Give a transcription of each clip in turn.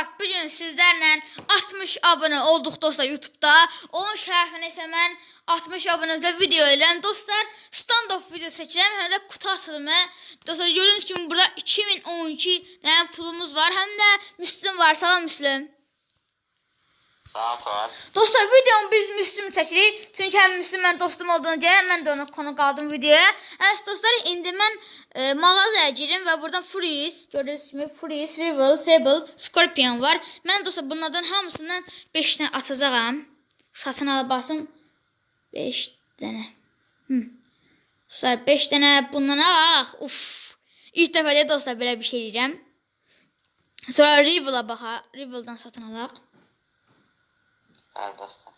var. Bu gün sizlərlə 60 abunə olduq dostlar YouTube-da. Onun şərəfinə isə mən 60 abunəmizə video edirəm. Dostlar, stand-off video seçirəm, həm də qutu açılımı. Dostlar, gördüyünüz kimi burada 2012 dənə pulumuz var. Həm də Müslüm var. Salam Müslüm. Dostlar, videonu biz Müslüm çəkirik. Çünki həm Müslüm mən dostum olduğunu gələn, mən də ona konu qaldım videoya. Həs dostlar, indi mən e, mağazaya girim və buradan Freeze, gördüyünüz kimi Freeze, Rival, Fable, Scorpion var. Mən dostlar bunlardan hamısından 5 dənə açacağam. Satın ala basım 5 dənə. Dostlar 5 dənə bundan alaq. Uf. İlk dəfə də dostlar belə bir şey deyirəm. Sonra Rival'a baxa, Rival'dan satın alaq. Bəli dostlar.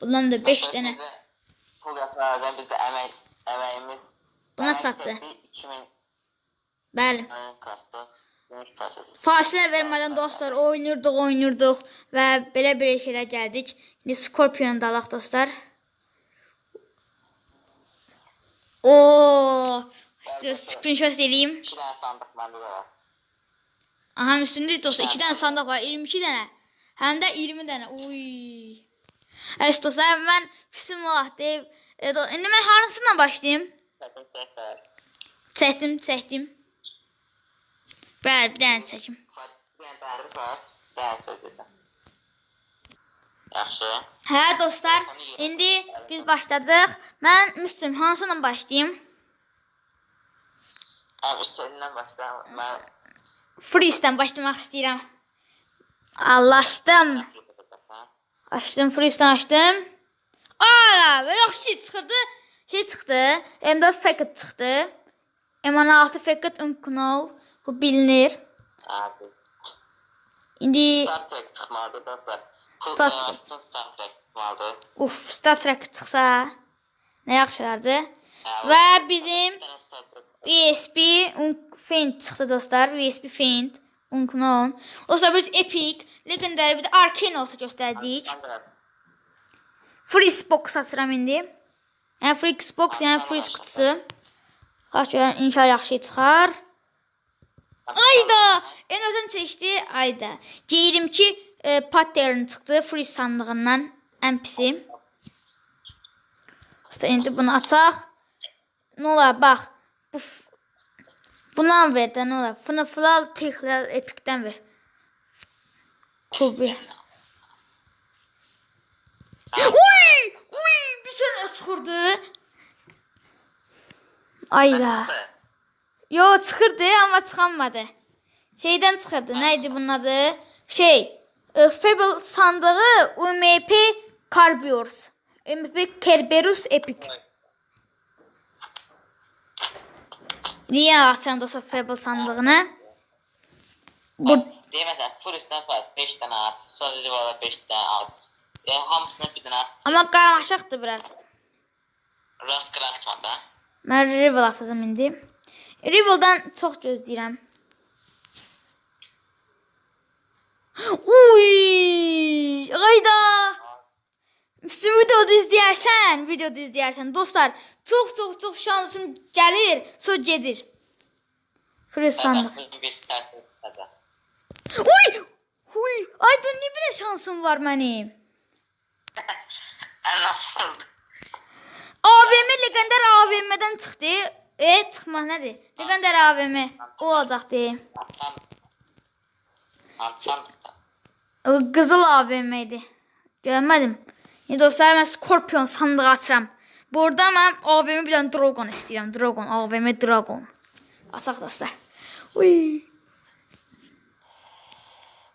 Bundan da 5 Dostlar, dənə. Bizdə pul yatırardan bizdə əmək, əməyimiz Buna çəkdi, 2000 Bəli. Fasilə vermədən dostlar oynayırdıq, oynayırdıq və belə-belə şeylər gəldik. İndi Scorpion da alaq dostlar. Oo! Screenshot eləyim. 2 dənə sandıq məndə də var. Aha, üstündə dostlar 2 dənə sandıq var, 22 dənə. Həm də 20 dənə. Uy. Əs dostlar, mən pisim olah deyib. E, do- İndi mən hansından başlayım? Çəkdim, çəkdim. Bəli, bir dənə çəkim. Yaxşı. Hə dostlar, indi biz başladıq. Mən Müslüm hansından başlayım? Abi istədiyindən başla. Mən Freeze-dən başlamaq istəyirəm. Allahdım. Açdım, Freeze-dən açdım. Aa, yaxşı çıxırdı. Şey çıxdı. M4 Facket çıxdı. M16 Facket Unknow. Bu bilinir. Abi. İndi Star Trek çıxmalıdır dostlar. Pul Star yanaşsın Star Trek çıxmalıdır. uf, Star Trek çıxsa nə yaxşılardı. Və bizim Bir dənə Star Trek. USB un Faint çıxdı dostlar. USB Faint Unknown. O sonra biz Epic, Legendary bir də Arcane olsa göstərəcəyik. Freeze box açıram indi. Yəni Freeze box, yəni Freeze qutusu. Xaç görən inşallah yaxşı çıxar. Ayda! En ötən seçdi. Ayda. G22 e, pattern çıxdı Freeze sandığından. Ən pisi. İşte indi bunu açaq. Nə olar bax. Bu bundan ver də nə olar? Fnaflal texlal epikdən ver. Kubi. Uy! Uy! Bir sənə sıxırdı. Ayda. Çıxdı. Yo çıxırdı amma çıxanmadı. Şeydən çıxırdı. Nə idi bunun adı? Şey, e, Fable sandığı UMP Carbiors. UMP Kerberus Epic. Niyə açıram dostlar Fable sandığını? Bu Deməsən, Furisdən Fuat 5 dənə at. Sonra Rivala 5 dənə at. E, hamısına bir dənə at. amma qarmaşıqdır biraz. Rast da. Mən Rival atacağam indi. Rival'dan çox gözləyirəm. Uy! Ayda! Müslüm videoda izləyərsən, videoda izləyərsən. Dostlar, çox çox çox şansım gəlir, sonra gedir. Freeze sandıq. Uy! Uy! Ayda nə bir şansım var mənim? AVM legender AVM-dən çıxdı. E, çıxmaq nədir? Legender AVM olacaqdı. Sandıq. Sandıqda. Qızıl AVM idi. Görmədim. İndi dostlar mən Scorpion sandığı açıram. Burada mən AVM bir dənə Dragon istəyirəm. Dragon, AVM Dragon. Açaq dostlar. Uy.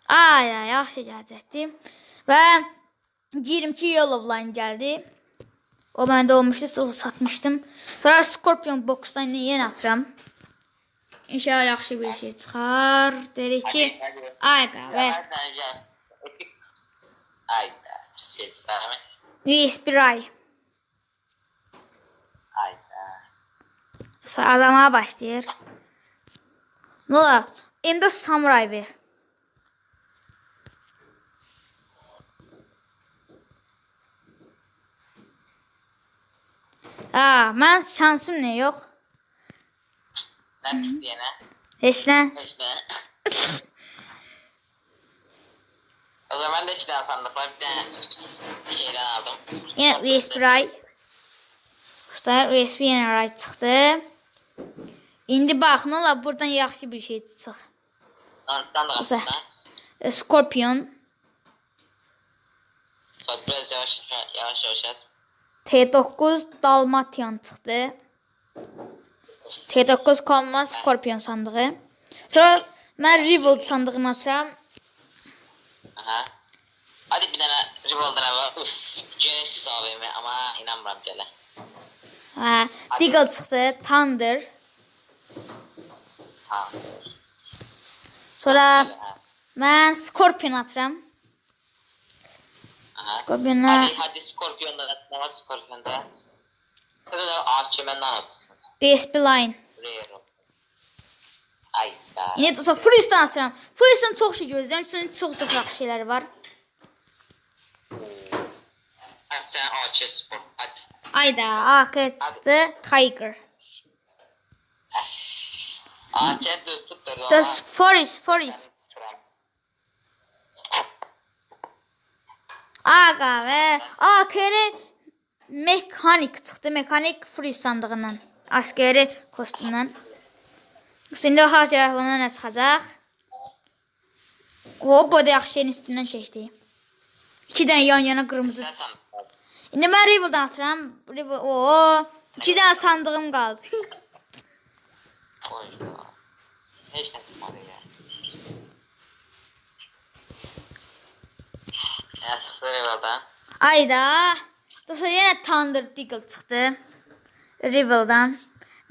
Ay, ay, yaxşı gələcəkdi. Və 22 Yellow Line gəldi. O məndə olmuşdu, satmışdım. Sonra Scorpion boxdan yenə açıram. İnşallah yaxşı bir şey çıxar. Dedik ki, ay qəhvə. Ayda. Sesləmi. USB Ray. Ayda. Sonra adama başlayır. Ne olar? M4 Samurai ver. Aa, mən şansım nə yox. Nə çıxdı yenə? Heç nə. Heç nə. Zaman da iki tane sandık var. Bir tane şeyden aldım. Yine USB ray. Dostlar USB yine ray çıxdı. İndi bax, nə olar buradan yaxşı bir şey çıx. Da. E, Scorpion Bak biraz yavaş yavaş yavaş yaz. T9 Dalmatian çıxdı. T9 Common Scorpion sandığı. Sonra mən Revolt sandığını açıram. Aha. Hadi bir tane Revolver'dan var. Uf. Genesis AVM ama inanmıram gələ. Hə, Deagle çıxdı, Thunder. Ha. Sonra Ha. mən Scorpion açıram. Aha. Scorpion'a Hadi hadi Scorpion'da ne var Scorpion'da? Kırılı AKM'den olsun. USB line. Rare. Ay da. İndi dostlar Freestone açıram. Freestone çox şey gözləyirəm. Çünki çox çox yaxşı şeyləri var. Sen AK Sport. Hadi. Ayda AK çıxdı, Tiger. Düz tut dedi The Forest, Forest. Aga və AKR mekanik çıxdı. Mekanik freeze sandığından. Askeri kostyumdan. Şimdi o hacer bana nə çıxacaq? O bu da yaxşı şeyin üstündən keçdi. İki yan yana qırmızı. Sen. İndi mən Rival'dan atıram. Rival, o iki sandığım qaldı. Oy da. Hiç ne çıkmadı ya. Ya çıktı Rival'dan. Ayda. Dostlar yenə Thunder Deagle çıxdı. Rival'dan.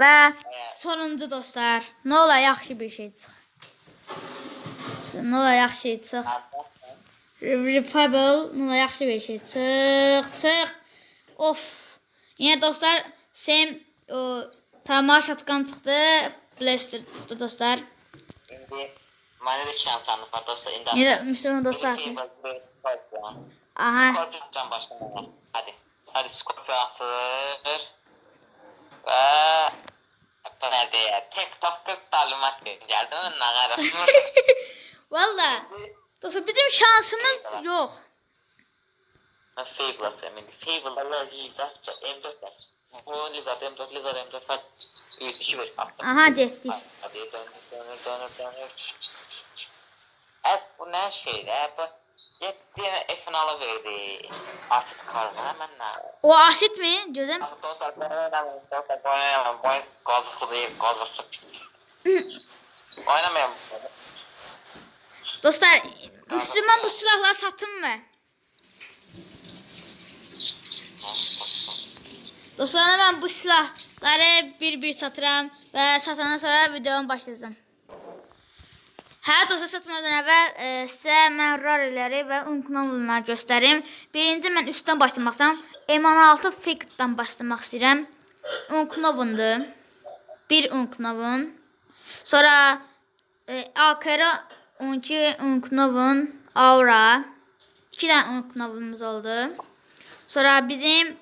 Və sonuncu dostlar, nə ola yaxşı bir şey çıx. Nə ola yaxşı şey çıx. Refable, nə ola yaxşı bir şey çıx, çıx. Of. Yenə dostlar, Sam o tarama şatqan çıxdı. Blaster çıxdı dostlar. İki tane sandık var dostlar. İndi Yenə Müslüman dostlar. Scorpion. Aha. Scorpion'dan başlayalım. Hadi. Hadi Scorpion asılır. Ve Nerede ya? Tek tok kız talumat geldi mi? Nagarım. Valla. Dostlar bizim şansımız yox. Fable atıyorum şimdi. Fable'da Lizard M4 var. Bu Lizard M4 Lizard M4 hadi. 3 2 1 attım. Aha getdik. Hadi dönür dönür dönür dönür. Evet bu ne şeyde bu Yettiğine F'ini verdi. Asit kargo hemen ne? O asit mi? Gözüm. Asit dostlar ben. Dostlar ben oynamayayım. Bu oyun gazıklı değil. Gazıklı pis. Oynamayayım. Dostlar, Müslüman bu silahları satın mı? Dostlar mən bu silahları bir-bir satıram və satandan sonra videomu başlayacağım. Hə, dostlar satmadan əvvəl e, sizə mən rariləri və unknowları göstərim. Birinci mən üstdən başlamaq istəyirəm. M16 Fake-dan başlamaq istəyirəm. Unknowundur. Bir unknowun. Sonra e, AKR 12 unknovun Aura. İki tane unknovumuz oldu. Sonra bizim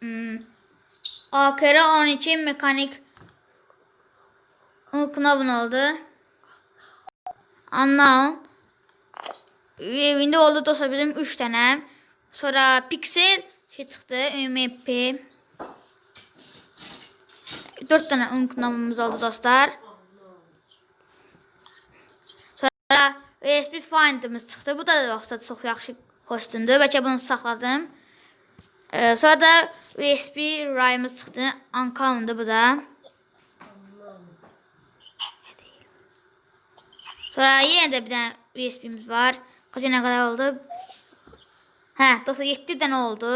hmm, AKR 12 mekanik unknovun oldu. Unknown. Evinde oldu dostlar bizim 3 tane. Sonra Pixel şey çıktı. UMP. 4 tane unknovumuz oldu dostlar. Sonra USB Finder'ımız çıxdı. Bu da yoxsa çox yaxşı kostümdür. Bəlkə bunu saxladım. Ee, sonra da USB Ray'ımız çıxdı. Uncommon bu da. Sonra yenə də bir dənə USB'miz var. Kaç nə qədər oldu? Hə, dostlar 7 dənə oldu.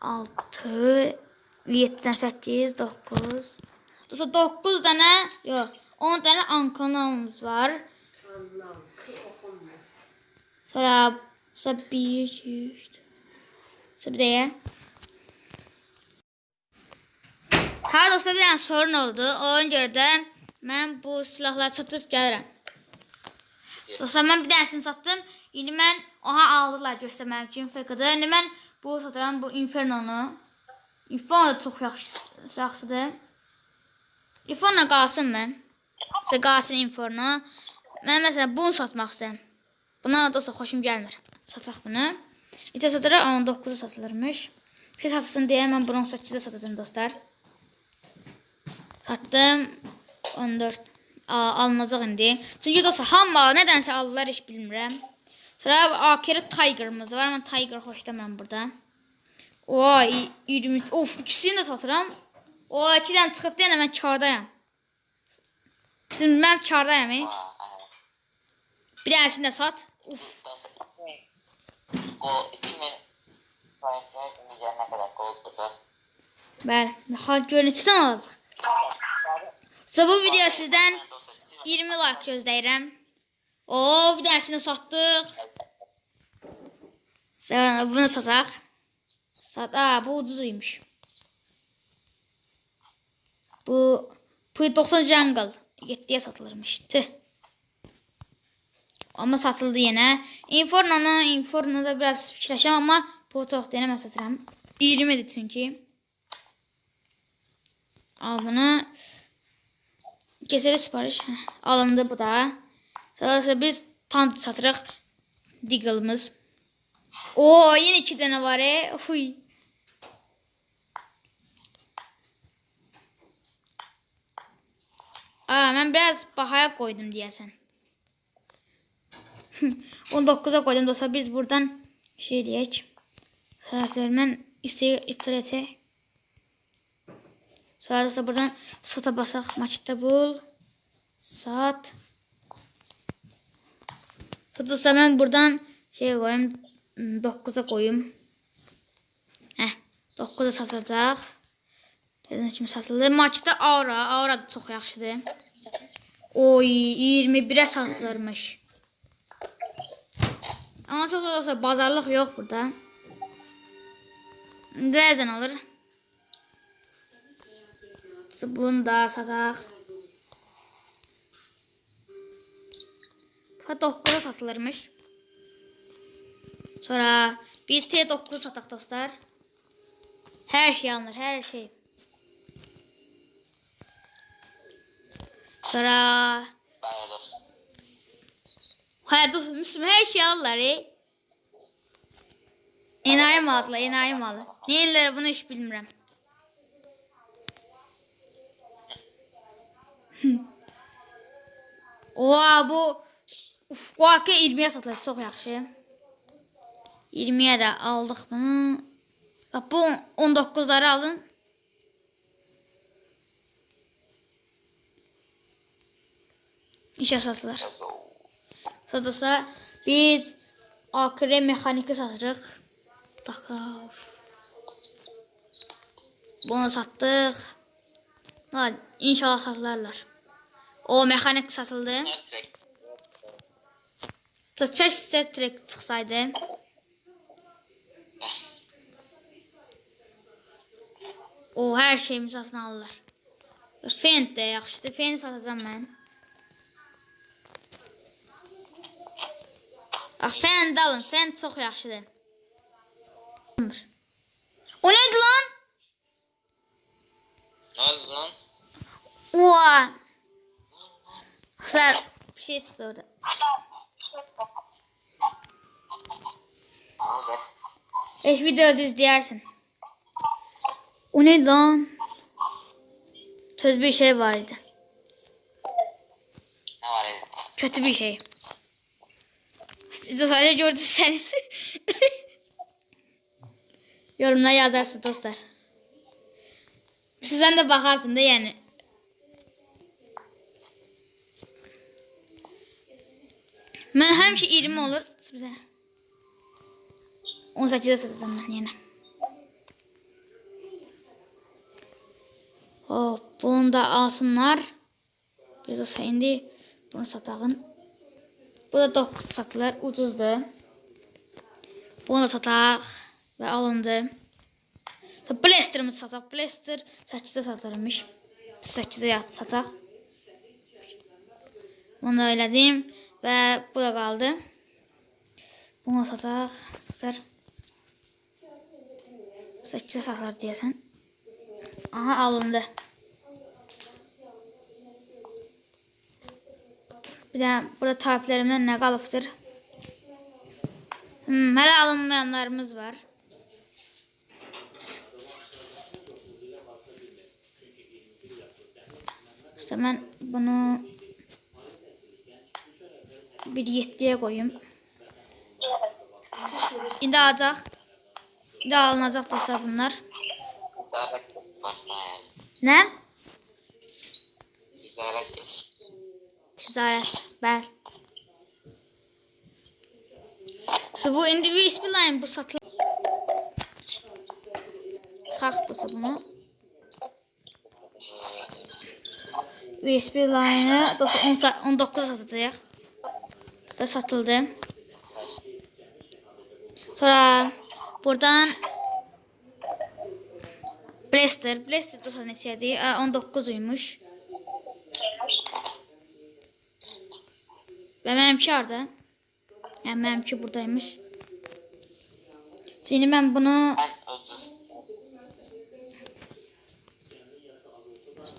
6 7-dən 8, 9. Dostlar 9 dənə, yox, 10 dənə Uncommon var. Sonra sonra bir, dört. Sonra bir de Ha dostlar bir tane sorun oldu. Ona de ben bu silahları satıp gelirim. Dostlar ben bir tanesini sattım. İndi ben oha aldılar göstermem için fakat İndi ben bu satıram bu Inferno'nu. Inferno da çok yaxşı yaxşıdır. Inferno qalsın mı? Sizə qalsın Inferno. Mən məsələn bunu satmaq istəyirəm. Buna dostlar xoşum gəlmir. Sataq bunu. İtə satıra 19 satılırmış. Siz satılsın deyə mən bunu 18-də satacağım dostlar. Satdım. 14 Aa, alınacaq indi. Çünki dostlar hamma nədənsə alırlar heç bilmirəm. Sonra Akira Tiger'ımız var. Mən Tiger xoşlamıram burada. O 20 of ikisini də satıram. O iki dənə çıxıb deyən mən kardayam. Bizim mən kardayam. E. Vay. Bir dənəsini də sat. Dostlar. Gol 2000 Price'e ne kadar gol kızar. Bəli. Ha görünüşdən alacaq. So bu video sizdən Dostlar siz 20 like gözləyirəm. O bir dənəsini satdıq. Sonra bunu sataq. Sat. Aa bu ucuzuymuş. Bu P90 Jungle 7'ye satılırmış. Tüh. Ama satıldı yine. Inferno'nu, Inferno'da biraz fikirləşəm amma bu çox deyənə mən satıram. 20'dir çünki. Al bunu. Gecəli sipariş alındı bu da. Sonra biz tant satırıq. Diggle'ımız. Oo, yine iki tane var e. Huy. Aa, mən biraz bahaya koydum deyəsən. 19'a koydum dostlar. Biz buradan şey diyək. Xəbərlərindən isteği iptal etək. Sonra dostlar buradan sata basaq. Maçda bul. Sat. Satılsa ben buradan şey koyayım. 9'a koyayım. Heh. 9'a satılacaq. Dedim kimi satıldı. Maçda Aura. Aura da çox yaxşıdır. Oy 21'e satılırmış. Ama çok olsa bazarlıq yox burada. Bəzən olur. Bunu da sataq. Bu 9'a satılırmış. Sonra biz T9 sataq dostlar. Her şey alınır, her şey. Sonra Dur, Müslüm hər şey alırlar. E. Enayi malı, enayi malı. Ne ellər bunu heç bilmirəm. Oha bu Uf, bu AK 20-yə satılır, çox yaxşı. 20-yə də aldıq bunu. Bax bu 19-ları alın. İşə satılır. Satılsa biz akre mexaniki satırıq. Dakika. Bunu satdıq. Ha, inşallah satılarlar. O mexanik satıldı. Çək Star Trek çıxsaydı. O hər şeyimi satın alırlar. Fent də yaxşıdır. Fent satacağam mən. Ax, Fent alın. Fent çox yaxşıdır. O neydi lan? Oldu lan? Oha. Kızlar bir şey çıktı orada. Eş videoda izleyersin. O ne lan? Söz bir şey var idi. Ne var? Kötü bir şey. Sadece gördüyseniz. Yorumlara yazarsınız dostlar. Sizden de bakarsın da yani. Ben həmişə 20 olur bizə. 18-də satacağım mən yenə. Hop, bunu da alsınlar. Biz o indi bunu satağın. Bu da 9 satılır, ucuzdur. Bunu da sataq və alındı. Sonra Blaster'ımızı sataq. Blaster 8-də satılırmış. 8-də sataq. Bunu da elədim və bu da qaldı. Bunu sataq. Dostlar. 8-də satılır deyəsən. Aha alındı. Bir də burada tariflərimdən nə qalıbdır? Hmm, hələ alınmayanlarımız var. İşte mən bunu bir 7-yə qoyum. İndi alacaq. İndi alınacaq dostlar bunlar. Ticaret Ticarət. Bəli. İşte bu indi USB line bu satılır. Saxdırsa bunu. USB line-ı 19 satacağıq. Və satıldı. Sonra buradan Blaster, Blaster dostlar neçədir? Ə, 19 imiş. Və mənimki harda? Yəni mənimki buradaymış. Şimdi bunu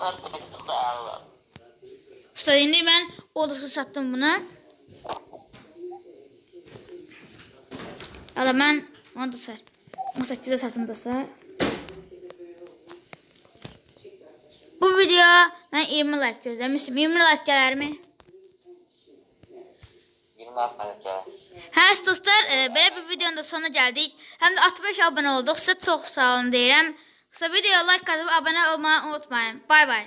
Ben sağlam. Usta indi mən odası satdım bunu. Ya da mən onu da sar. 18-də satım dostlar. Bu video mən 20 like gözləmişim. 20 like gələrmi? 20 atmadık ya. Hə dostlar, e, belə bir videonun da sonuna gəldik. Həm də 65 abunə olduq. Sizə çox sağ olun deyirəm. Qısa videoya like atıb abunə olmağı unutmayın. Bay bay.